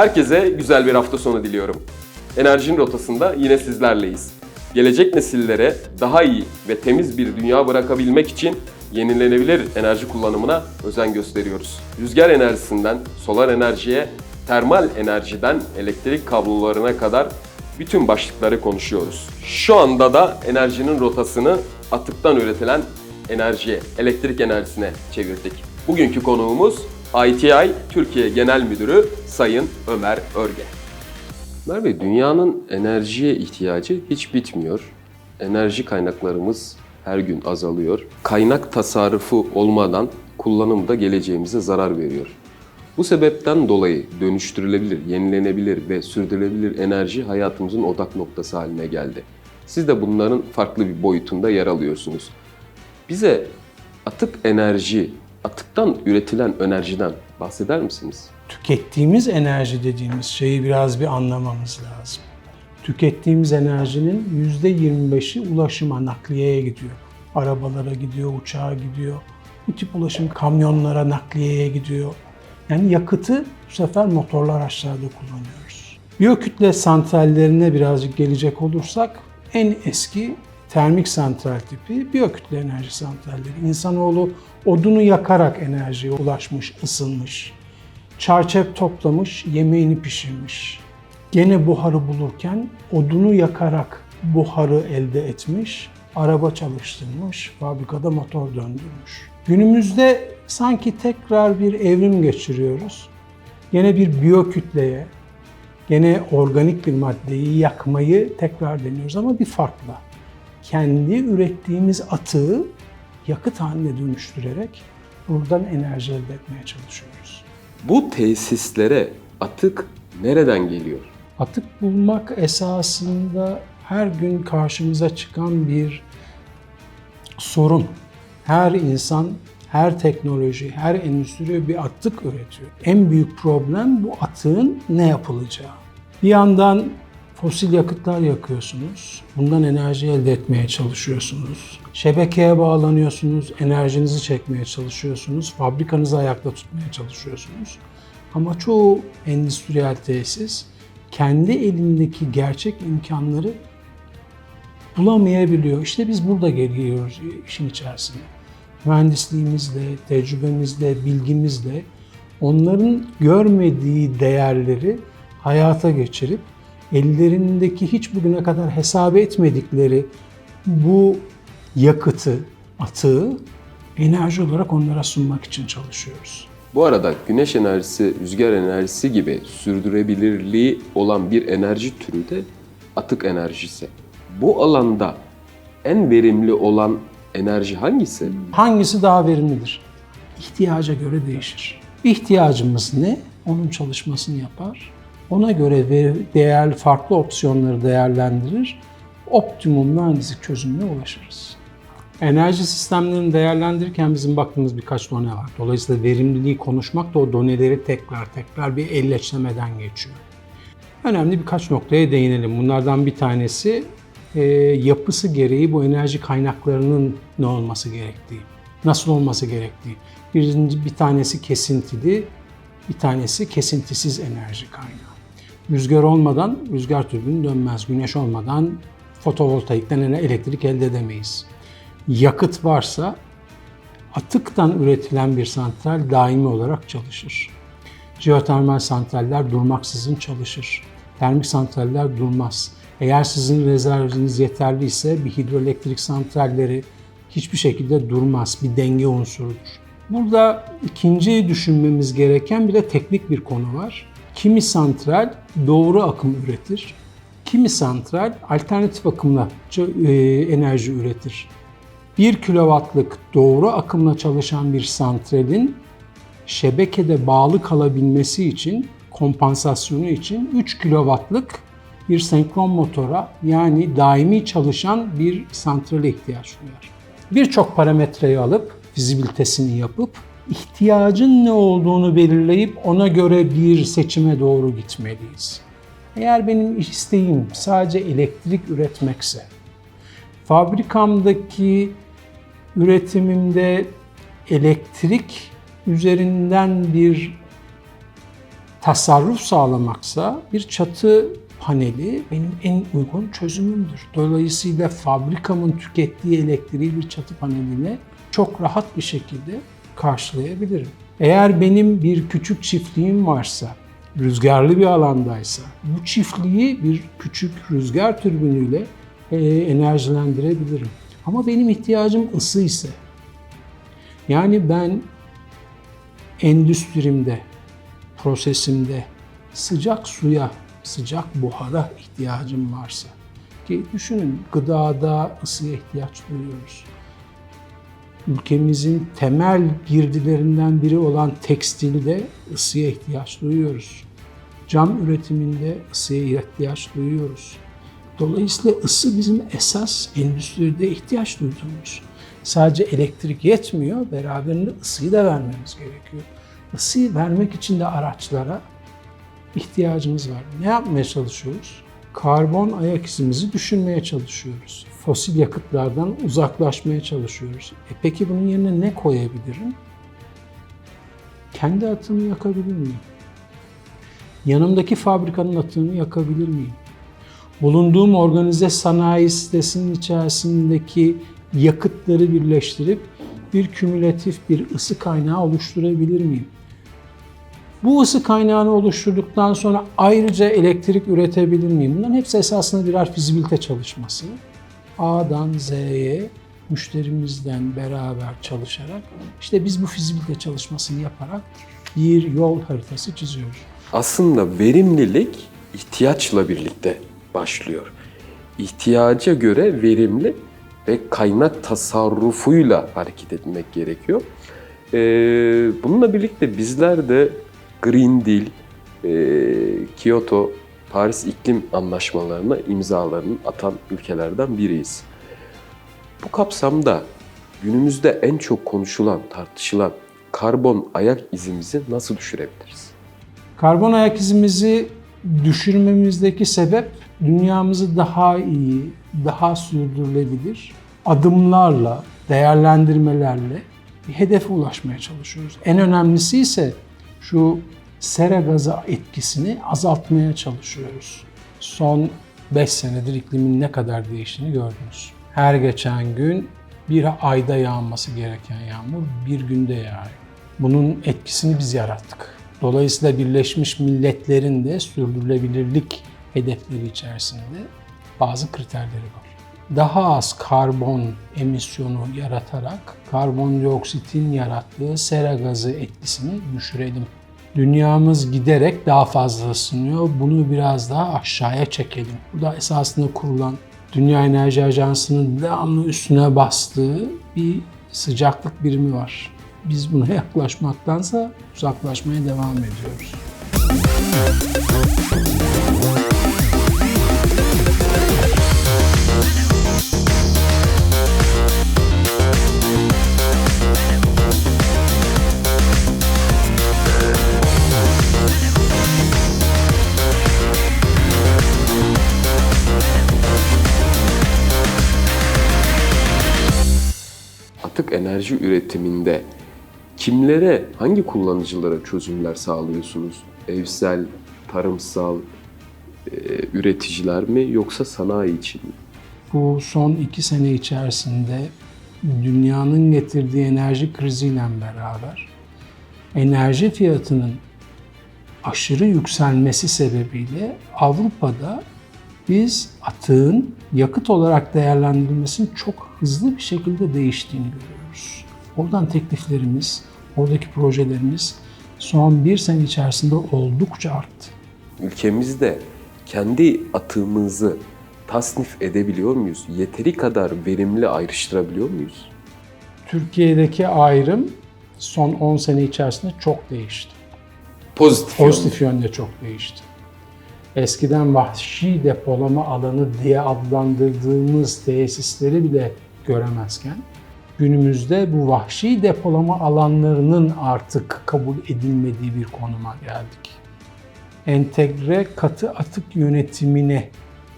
Herkese güzel bir hafta sonu diliyorum. Enerjinin rotasında yine sizlerleyiz. Gelecek nesillere daha iyi ve temiz bir dünya bırakabilmek için yenilenebilir enerji kullanımına özen gösteriyoruz. Rüzgar enerjisinden solar enerjiye, termal enerjiden elektrik kablolarına kadar bütün başlıkları konuşuyoruz. Şu anda da enerjinin rotasını atıktan üretilen enerjiye, elektrik enerjisine çevirdik. Bugünkü konuğumuz ITI Türkiye Genel Müdürü Sayın Ömer Örge. Ömer Bey, dünyanın enerjiye ihtiyacı hiç bitmiyor. Enerji kaynaklarımız her gün azalıyor. Kaynak tasarrufu olmadan kullanım da geleceğimize zarar veriyor. Bu sebepten dolayı dönüştürülebilir, yenilenebilir ve sürdürülebilir enerji hayatımızın odak noktası haline geldi. Siz de bunların farklı bir boyutunda yer alıyorsunuz. Bize atık enerji, atıktan üretilen enerjiden bahseder misiniz? tükettiğimiz enerji dediğimiz şeyi biraz bir anlamamız lazım. Tükettiğimiz enerjinin %25'i ulaşıma, nakliyeye gidiyor. Arabalara gidiyor, uçağa gidiyor. Bu tip ulaşım kamyonlara, nakliyeye gidiyor. Yani yakıtı bu sefer motorlu araçlarda kullanıyoruz. Biyokütle santrallerine birazcık gelecek olursak en eski termik santral tipi biyokütle enerji santralleri. İnsanoğlu odunu yakarak enerjiye ulaşmış, ısınmış çarçep toplamış, yemeğini pişirmiş. Gene buharı bulurken odunu yakarak buharı elde etmiş, araba çalıştırmış, fabrikada motor döndürmüş. Günümüzde sanki tekrar bir evrim geçiriyoruz. Gene bir biyokütleye, gene organik bir maddeyi yakmayı tekrar deniyoruz ama bir farkla. Kendi ürettiğimiz atığı yakıt haline dönüştürerek buradan enerji elde etmeye çalışıyoruz. Bu tesislere atık nereden geliyor? Atık bulmak esasında her gün karşımıza çıkan bir sorun. Her insan, her teknoloji, her endüstri bir atık üretiyor. En büyük problem bu atığın ne yapılacağı. Bir yandan fosil yakıtlar yakıyorsunuz. Bundan enerji elde etmeye çalışıyorsunuz. Şebekeye bağlanıyorsunuz, enerjinizi çekmeye çalışıyorsunuz. Fabrikanızı ayakta tutmaya çalışıyorsunuz. Ama çoğu endüstriyel tesis kendi elindeki gerçek imkanları bulamayabiliyor. İşte biz burada geliyoruz işin içerisine. Mühendisliğimizle, tecrübemizle, bilgimizle onların görmediği değerleri hayata geçirip ellerindeki hiç bugüne kadar hesap etmedikleri bu yakıtı, atığı enerji olarak onlara sunmak için çalışıyoruz. Bu arada güneş enerjisi, rüzgar enerjisi gibi sürdürülebilirliği olan bir enerji türü de atık enerjisi. Bu alanda en verimli olan enerji hangisi? Hangisi daha verimlidir? İhtiyaca göre değişir. İhtiyacımız ne? Onun çalışmasını yapar. Ona göre ve değerli farklı opsiyonları değerlendirir. Optimum mühendislik çözümüne ulaşırız. Enerji sistemlerini değerlendirirken bizim baktığımız birkaç done var. Dolayısıyla verimliliği konuşmak da o doneleri tekrar tekrar bir elleçlemeden geçiyor. Önemli birkaç noktaya değinelim. Bunlardan bir tanesi e, yapısı gereği bu enerji kaynaklarının ne olması gerektiği, nasıl olması gerektiği. Birinci bir tanesi kesintili, bir tanesi kesintisiz enerji kaynağı. Rüzgar olmadan rüzgar türbini dönmez. Güneş olmadan fotovoltaikten elektrik elde edemeyiz. Yakıt varsa atıktan üretilen bir santral daimi olarak çalışır. Jeotermal santraller durmaksızın çalışır. Termik santraller durmaz. Eğer sizin rezerviniz yeterliyse bir hidroelektrik santralleri hiçbir şekilde durmaz. Bir denge unsurudur. Burada ikinci düşünmemiz gereken bir de teknik bir konu var. Kimi santral doğru akım üretir. Kimi santral alternatif akımla enerji üretir. 1 kilowattlık doğru akımla çalışan bir santralin şebekede bağlı kalabilmesi için, kompansasyonu için 3 kilowattlık bir senkron motora yani daimi çalışan bir santrale ihtiyaç duyar. Birçok parametreyi alıp, fizibilitesini yapıp, ihtiyacın ne olduğunu belirleyip ona göre bir seçime doğru gitmeliyiz. Eğer benim isteğim sadece elektrik üretmekse, fabrikamdaki üretimimde elektrik üzerinden bir tasarruf sağlamaksa bir çatı paneli benim en uygun çözümümdür. Dolayısıyla fabrikamın tükettiği elektriği bir çatı paneline çok rahat bir şekilde karşılayabilirim. Eğer benim bir küçük çiftliğim varsa, rüzgarlı bir alandaysa, bu çiftliği bir küçük rüzgar türbünüyle e, enerjilendirebilirim. Ama benim ihtiyacım ısı ise, yani ben endüstrimde, prosesimde sıcak suya, sıcak buhara ihtiyacım varsa ki düşünün gıdada ısıya ihtiyaç duyuyoruz. Ülkemizin temel girdilerinden biri olan tekstilde ısıya ihtiyaç duyuyoruz. Cam üretiminde ısıya ihtiyaç duyuyoruz. Dolayısıyla ısı bizim esas endüstride ihtiyaç duyduğumuz. Sadece elektrik yetmiyor, beraberinde ısıyı da vermemiz gerekiyor. Isıyı vermek için de araçlara ihtiyacımız var. Ne yapmaya çalışıyoruz? Karbon ayak izimizi düşünmeye çalışıyoruz. Fosil yakıtlardan uzaklaşmaya çalışıyoruz. E peki bunun yerine ne koyabilirim? Kendi atımı yakabilir miyim? Yanımdaki fabrikanın atığını yakabilir miyim? Bulunduğum organize sanayi sitesinin içerisindeki yakıtları birleştirip bir kümülatif bir ısı kaynağı oluşturabilir miyim? Bu ısı kaynağını oluşturduktan sonra ayrıca elektrik üretebilir miyim? Bunların hepsi esasında birer fizibilite çalışması. A'dan Z'ye müşterimizden beraber çalışarak işte biz bu fizibilite çalışmasını yaparak bir yol haritası çiziyoruz. Aslında verimlilik ihtiyaçla birlikte başlıyor. İhtiyaca göre verimli ve kaynak tasarrufuyla hareket etmek gerekiyor. Ee, bununla birlikte bizler de Green Deal, e, Kyoto, Paris İklim Anlaşmalarına imzalarını atan ülkelerden biriyiz. Bu kapsamda günümüzde en çok konuşulan, tartışılan karbon ayak izimizi nasıl düşürebiliriz? Karbon ayak izimizi düşürmemizdeki sebep dünyamızı daha iyi, daha sürdürülebilir adımlarla, değerlendirmelerle bir hedefe ulaşmaya çalışıyoruz. En önemlisi ise şu sera gazı etkisini azaltmaya çalışıyoruz. Son 5 senedir iklimin ne kadar değiştiğini gördünüz. Her geçen gün bir ayda yağması gereken yağmur bir günde yağıyor. Bunun etkisini biz yarattık. Dolayısıyla Birleşmiş Milletler'in de sürdürülebilirlik hedefleri içerisinde bazı kriterleri var. Daha az karbon emisyonu yaratarak karbondioksitin yarattığı sera gazı etkisini düşürelim. Dünyamız giderek daha fazla ısınıyor. Bunu biraz daha aşağıya çekelim. Bu da esasında kurulan Dünya Enerji Ajansı'nın devamlı üstüne bastığı bir sıcaklık birimi var. Biz buna yaklaşmaktansa uzaklaşmaya devam ediyoruz. Atık enerji üretiminde kimlere, hangi kullanıcılara çözümler sağlıyorsunuz? Evsel, tarımsal e, üreticiler mi yoksa sanayi için mi? Bu son iki sene içerisinde dünyanın getirdiği enerji kriziyle beraber enerji fiyatının aşırı yükselmesi sebebiyle Avrupa'da biz atığın yakıt olarak değerlendirilmesinin çok hızlı bir şekilde değiştiğini görüyoruz. Oradan tekliflerimiz, oradaki projelerimiz son bir sene içerisinde oldukça arttı. Ülkemizde kendi atığımızı tasnif edebiliyor muyuz? Yeteri kadar verimli ayrıştırabiliyor muyuz? Türkiye'deki ayrım son 10 sene içerisinde çok değişti. Pozitif, Pozitif yönde çok değişti. Eskiden vahşi depolama alanı diye adlandırdığımız tesisleri bile göremezken günümüzde bu vahşi depolama alanlarının artık kabul edilmediği bir konuma geldik. Entegre katı atık yönetimine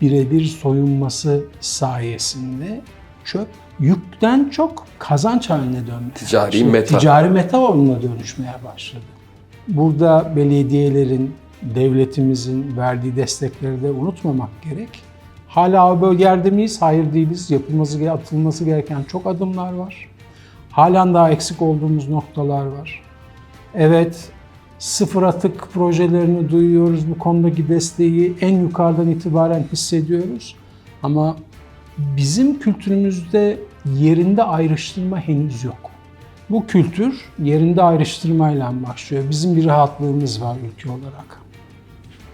birebir soyunması sayesinde çöp yükten çok kazanç haline dönmeye Ticari başladı. meta. Ticari meta haline dönüşmeye başladı. Burada belediyelerin, devletimizin verdiği destekleri de unutmamak gerek. Hala o bölgede miyiz? Hayır değiliz. Yapılması, atılması gereken çok adımlar var. Halen daha eksik olduğumuz noktalar var. Evet, sıfır atık projelerini duyuyoruz. Bu konudaki desteği en yukarıdan itibaren hissediyoruz. Ama bizim kültürümüzde yerinde ayrıştırma henüz yok. Bu kültür yerinde ayrıştırmayla başlıyor. Bizim bir rahatlığımız var ülke olarak.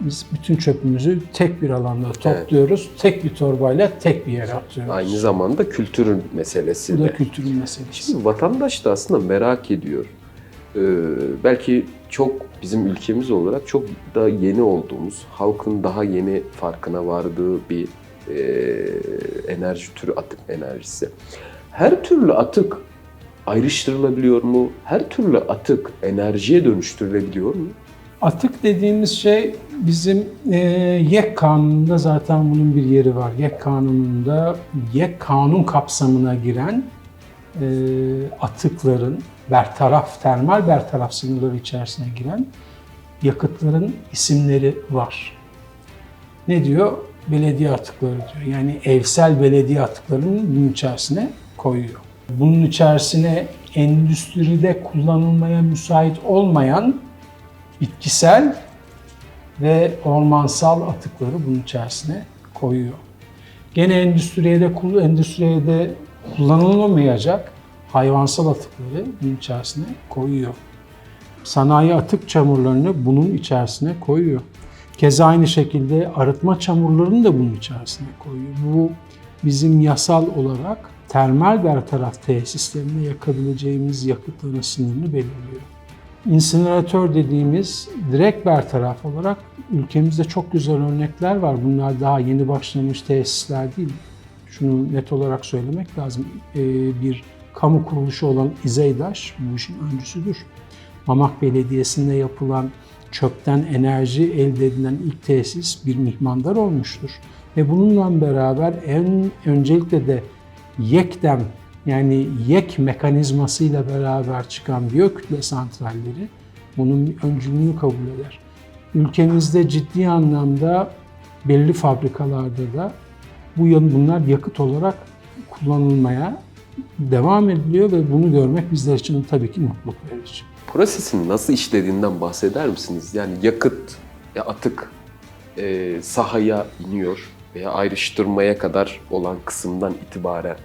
Biz bütün çöpümüzü tek bir alanda topluyoruz. Tek bir torbayla tek bir yere atıyoruz. Aynı zamanda kültürün meselesi Bu de. da kültürün meselesi. Şimdi vatandaş da aslında merak ediyor. Ee, belki çok bizim ülkemiz olarak çok da yeni olduğumuz, halkın daha yeni farkına vardığı bir e, enerji türü atık enerjisi. Her türlü atık ayrıştırılabiliyor mu? Her türlü atık enerjiye dönüştürülebiliyor mu? Atık dediğimiz şey bizim e, YEK kanununda zaten bunun bir yeri var. YEK kanununda YEK kanun kapsamına giren e, atıkların bertaraf, termal bertaraf sınırları içerisine giren yakıtların isimleri var. Ne diyor? Belediye atıkları diyor. Yani evsel belediye atıklarını bunun içerisine koyuyor. Bunun içerisine endüstride kullanılmaya müsait olmayan bitkisel ve ormansal atıkları bunun içerisine koyuyor. Gene endüstriye de, endüstriye kullanılamayacak hayvansal atıkları bunun içerisine koyuyor. Sanayi atık çamurlarını bunun içerisine koyuyor. Keza aynı şekilde arıtma çamurlarını da bunun içerisine koyuyor. Bu bizim yasal olarak termal bertaraf tesislerine yakabileceğimiz yakıtların sınırını belirliyor. İnsineratör dediğimiz direkt bertaraf olarak ülkemizde çok güzel örnekler var. Bunlar daha yeni başlamış tesisler değil. Şunu net olarak söylemek lazım. Ee, Bir kamu kuruluşu olan İzeydaş bu işin öncüsüdür. Mamak Belediyesi'nde yapılan çöpten enerji elde edilen ilk tesis bir mihmandar olmuştur. Ve bununla beraber en öncelikle de YEKDEM yani YEK mekanizmasıyla beraber çıkan biyokütle santralleri bunun öncülüğünü kabul eder. Ülkemizde ciddi anlamda belli fabrikalarda da bu bunlar yakıt olarak kullanılmaya devam ediliyor ve bunu görmek bizler için tabii ki mutluluk verici. Prosesin nasıl işlediğinden bahseder misiniz? Yani yakıt, ya atık e, sahaya iniyor veya ayrıştırmaya kadar olan kısımdan itibaren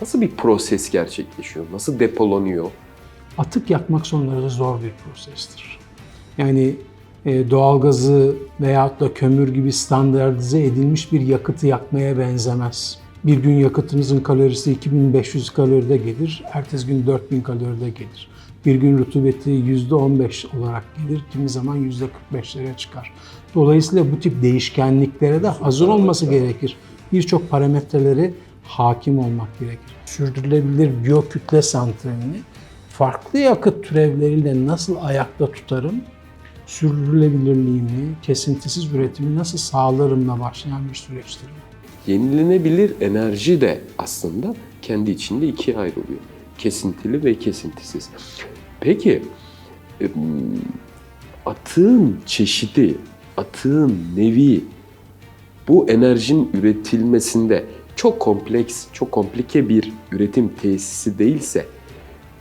nasıl bir proses gerçekleşiyor? Nasıl depolanıyor? Atık yakmak son derece zor bir prosestir. Yani e, doğalgazı veyahut da kömür gibi standartize edilmiş bir yakıtı yakmaya benzemez. Bir gün yakıtınızın kalorisi 2500 kaloride gelir, ertesi gün 4000 kaloride gelir. Bir gün rutubeti %15 olarak gelir, kimi zaman %45'lere çıkar. Dolayısıyla bu tip değişkenliklere de hazır olması gerekir. Birçok parametreleri hakim olmak gerekir. Sürdürülebilir biyokütle santralini farklı yakıt türevleriyle nasıl ayakta tutarım, sürdürülebilirliğimi, kesintisiz üretimi nasıl sağlarımla başlayan bir süreçtir. Yenilenebilir enerji de aslında kendi içinde ikiye ayrılıyor. Kesintili ve kesintisiz. Peki em, atığın çeşidi, atığın nevi bu enerjinin üretilmesinde çok kompleks, çok komplike bir üretim tesisi değilse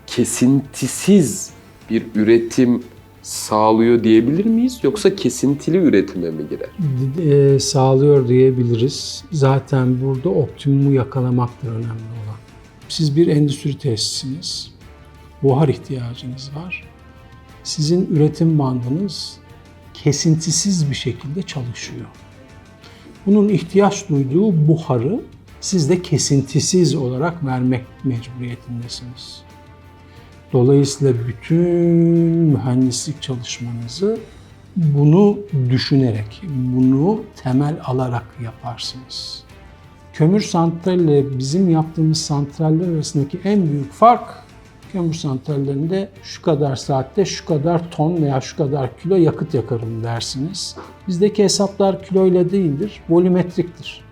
kesintisiz bir üretim sağlıyor diyebilir miyiz yoksa kesintili üretime mi girer? e, sağlıyor diyebiliriz. Zaten burada optimumu yakalamaktır önemli olan. Siz bir endüstri tesisiniz. Buhar ihtiyacınız var. Sizin üretim bandınız kesintisiz bir şekilde çalışıyor. Bunun ihtiyaç duyduğu buharı siz de kesintisiz olarak vermek mecburiyetindesiniz. Dolayısıyla bütün mühendislik çalışmanızı bunu düşünerek, bunu temel alarak yaparsınız. Kömür santral ile bizim yaptığımız santraller arasındaki en büyük fark kömür santrallerinde şu kadar saatte şu kadar ton veya şu kadar kilo yakıt yakarım dersiniz. Bizdeki hesaplar kiloyla değildir, volümetriktir.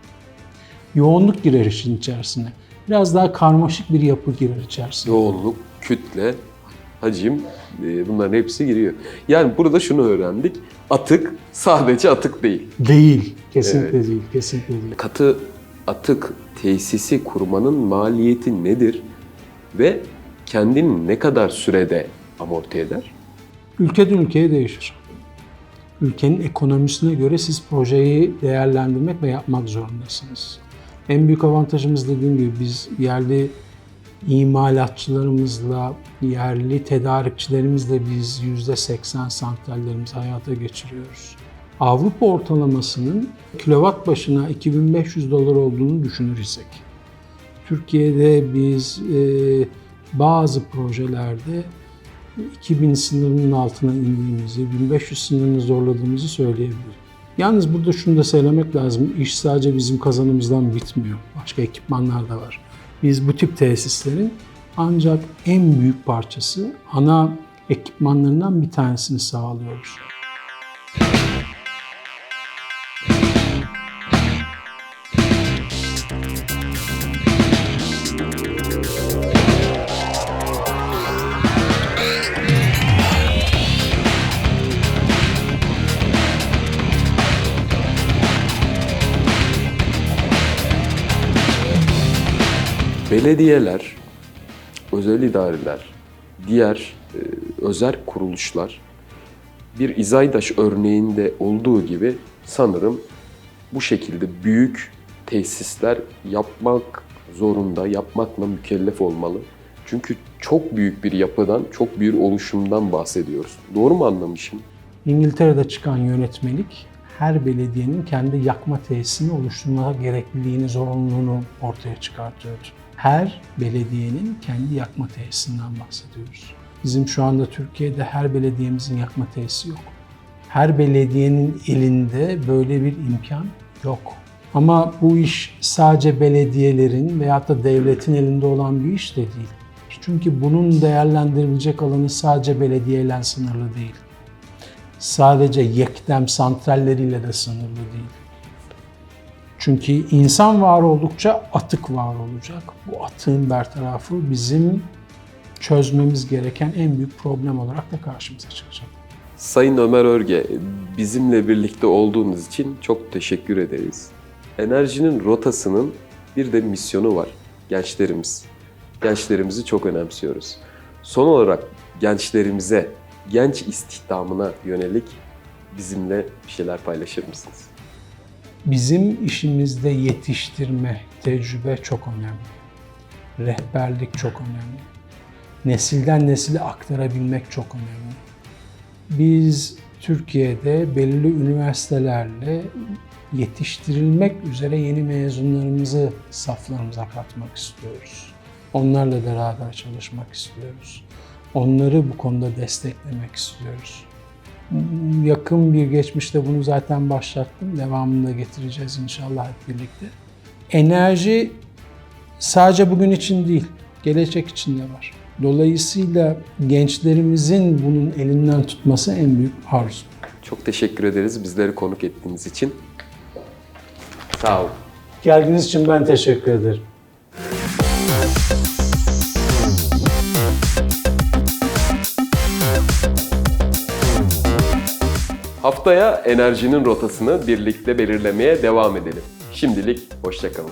Yoğunluk girer işin içerisine. Biraz daha karmaşık bir yapı girer içerisine. Yoğunluk, kütle, hacim e, bunların hepsi giriyor. Yani burada şunu öğrendik. Atık sadece atık değil. Değil. Kesinlikle değil. Kesinlikle değil. Katı atık tesisi kurmanın maliyeti nedir? Ve kendini ne kadar sürede amorti eder? Ülkeden ülkeye değişir. Ülkenin ekonomisine göre siz projeyi değerlendirmek ve yapmak zorundasınız. En büyük avantajımız dediğim gibi biz yerli imalatçılarımızla, yerli tedarikçilerimizle biz %80 santrallerimizi hayata geçiriyoruz. Avrupa ortalamasının kilowatt başına 2500 dolar olduğunu düşünür isek, Türkiye'de biz e, bazı projelerde 2000 sınırının altına indiğimizi, 1500 sınırını zorladığımızı söyleyebilirim. Yalnız burada şunu da söylemek lazım. İş sadece bizim kazanımızdan bitmiyor. Başka ekipmanlar da var. Biz bu tip tesislerin ancak en büyük parçası ana ekipmanlarından bir tanesini sağlıyoruz. Belediyeler, özel idareler, diğer e, özel kuruluşlar bir İzaydaş örneğinde olduğu gibi sanırım bu şekilde büyük tesisler yapmak zorunda, yapmakla mükellef olmalı. Çünkü çok büyük bir yapıdan, çok büyük oluşumdan bahsediyoruz. Doğru mu anlamışım? İngiltere'de çıkan yönetmelik her belediyenin kendi yakma tesisini oluşturma gerekliliğini, zorunluluğunu ortaya çıkartıyordu. Her belediyenin kendi yakma tesisinden bahsediyoruz. Bizim şu anda Türkiye'de her belediyemizin yakma tesisi yok. Her belediyenin elinde böyle bir imkan yok. Ama bu iş sadece belediyelerin veyahut da devletin elinde olan bir iş de değil. Çünkü bunun değerlendirilecek alanı sadece belediyeyle sınırlı değil sadece yekdem santralleriyle de sınırlı değil. Çünkü insan var oldukça atık var olacak. Bu atığın bertarafı bizim çözmemiz gereken en büyük problem olarak da karşımıza çıkacak. Sayın Ömer Örge, bizimle birlikte olduğunuz için çok teşekkür ederiz. Enerjinin rotasının bir de misyonu var. Gençlerimiz. Gençlerimizi çok önemsiyoruz. Son olarak gençlerimize, genç istihdamına yönelik bizimle bir şeyler paylaşır mısınız? Bizim işimizde yetiştirme, tecrübe çok önemli. Rehberlik çok önemli. Nesilden nesile aktarabilmek çok önemli. Biz Türkiye'de belirli üniversitelerle yetiştirilmek üzere yeni mezunlarımızı saflarımıza katmak istiyoruz. Onlarla beraber çalışmak istiyoruz. Onları bu konuda desteklemek istiyoruz. Yakın bir geçmişte bunu zaten başlattım. Devamını da getireceğiz inşallah hep birlikte. Enerji sadece bugün için değil, gelecek için de var. Dolayısıyla gençlerimizin bunun elinden tutması en büyük arzu. Çok teşekkür ederiz bizleri konuk ettiğiniz için. Sağ olun. Geldiğiniz için ben teşekkür ederim. Haftaya enerjinin rotasını birlikte belirlemeye devam edelim. Şimdilik hoşçakalın.